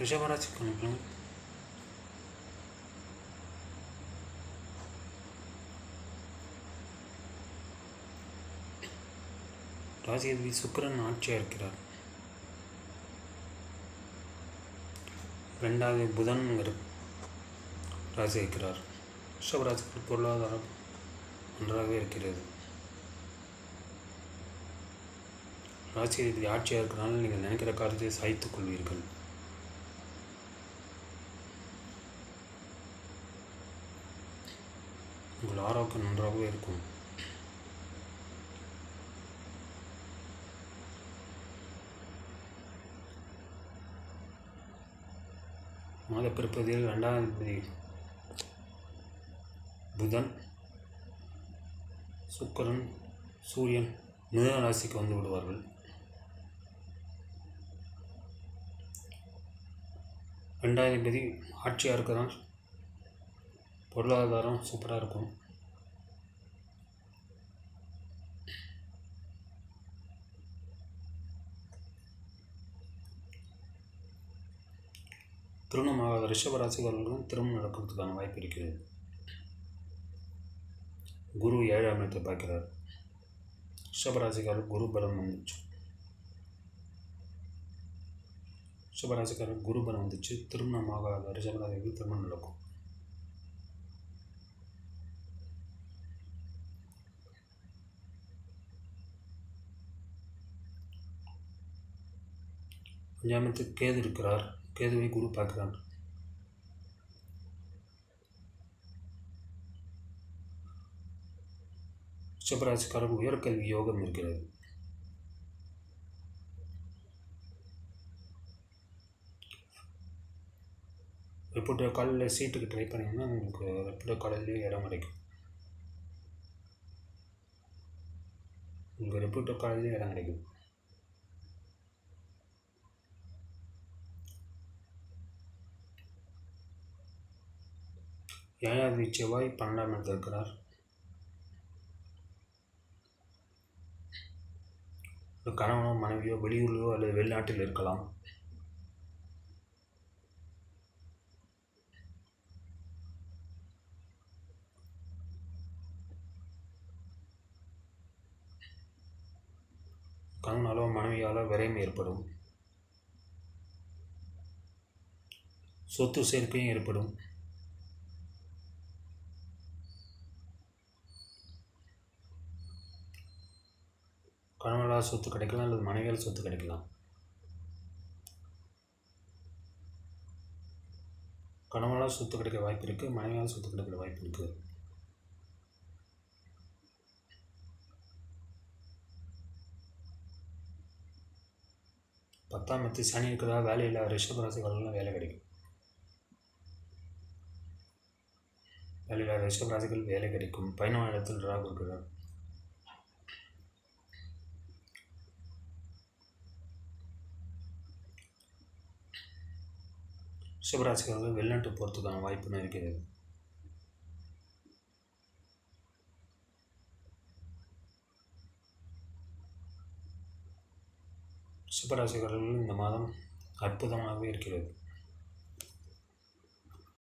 ரிஷபராசிக்கு அனுப்பலாம் ராசியதிபதி சுக்கிரன் ஆட்சியாக இருக்கிறார். ரெண்டாவது புதன் ராசி இருக்கிறார். ரிஷபராசிக்கு பொருளாதாரம் நன்றாகவே இருக்கிறது. ராசியதிபதி ஆட்சியாக இருக்கிறனால நீங்கள் நினைக்கிற காரியத்தை சாய்த்துக் கொள்வீர்கள். உங்கள் ஆரோக்கியம் நன்றாகவே இருக்கும். மாத பிற்பகுதியில் ரெண்டாம் தேதி புதன் சுக்கரன் சூரியன் மிதன ராசிக்கு வந்து விடுவார்கள். ரெண்டாயிரம் பதி ஆட்சியாக இருக்கிறான் பொருளாதாரம் சூப்பராக இருக்கும். திருமணமாகாத ரிஷப திருமணம் நடக்கிறதுக்கான வாய்ப்பு இருக்கிறது குரு ஏழாம் இடத்தை பார்க்கிறார். ரிஷபராசிக்காரர் குரு பலம் வந்துச்சு. ரிஷபராசிக்காரர் குரு பலம் வந்துச்சு. திருமணமாகாத ரிஷபராசிக்கு திருமணம் நடக்கும். அஞ்சாமத்துக்கு கேது இருக்கிறார். கேதுவை குரு பார்க்குறான். ரிஷபராசிக்காரருக்கு உயர்கல்வி யோகம் இருக்கிறது. ரெப்புட்டோ காலையில் சீட்டுக்கு ட்ரை பண்ணிங்கன்னா உங்களுக்கு ரெப்புட்டோ காலையிலேயே இடம் கிடைக்கும். உங்களுக்கு ரெப்புட்டோ காலையிலேயே இடம் கிடைக்கும். ஏழாவது செவ்வாய் பன்னெண்டாம் இடத்தில் இருக்கிறார்? கணவனோ மனைவியோ வெளியூர்லையோ அல்லது வெளிநாட்டில் இருக்கலாம். கணவனாலோ மனைவியாலோ விரயம் ஏற்படும். சொத்து சேர்க்கையும் ஏற்படும். கணவனால் சொத்து கிடைக்கலாம் அல்லது மனைவியால் சொத்து கிடைக்கலாம். கணவனால் சொத்து கிடைக்க வாய்ப்பு இருக்குது மனைவியால் சொத்து கிடைக்கிற வாய்ப்பு இருக்குது பத்தாம் பத்து சனி இருக்கிறதா வேலையில் ரிஷபராசிக்காரர்களும் வேலை கிடைக்கும். வேலையில் ரிஷபராசிகள் வேலை கிடைக்கும். பயணம் இடத்தில் ராகு இருக்கிறார். ரிஷபராசிக்காரர்கள் வெளிநாட்டு போகிறதுக்கான வாய்ப்புன்னு இருக்கிறது ரிஷபராசிக்காரர்கள் இந்த மாதம் அற்புதமாகவே இருக்கிறது.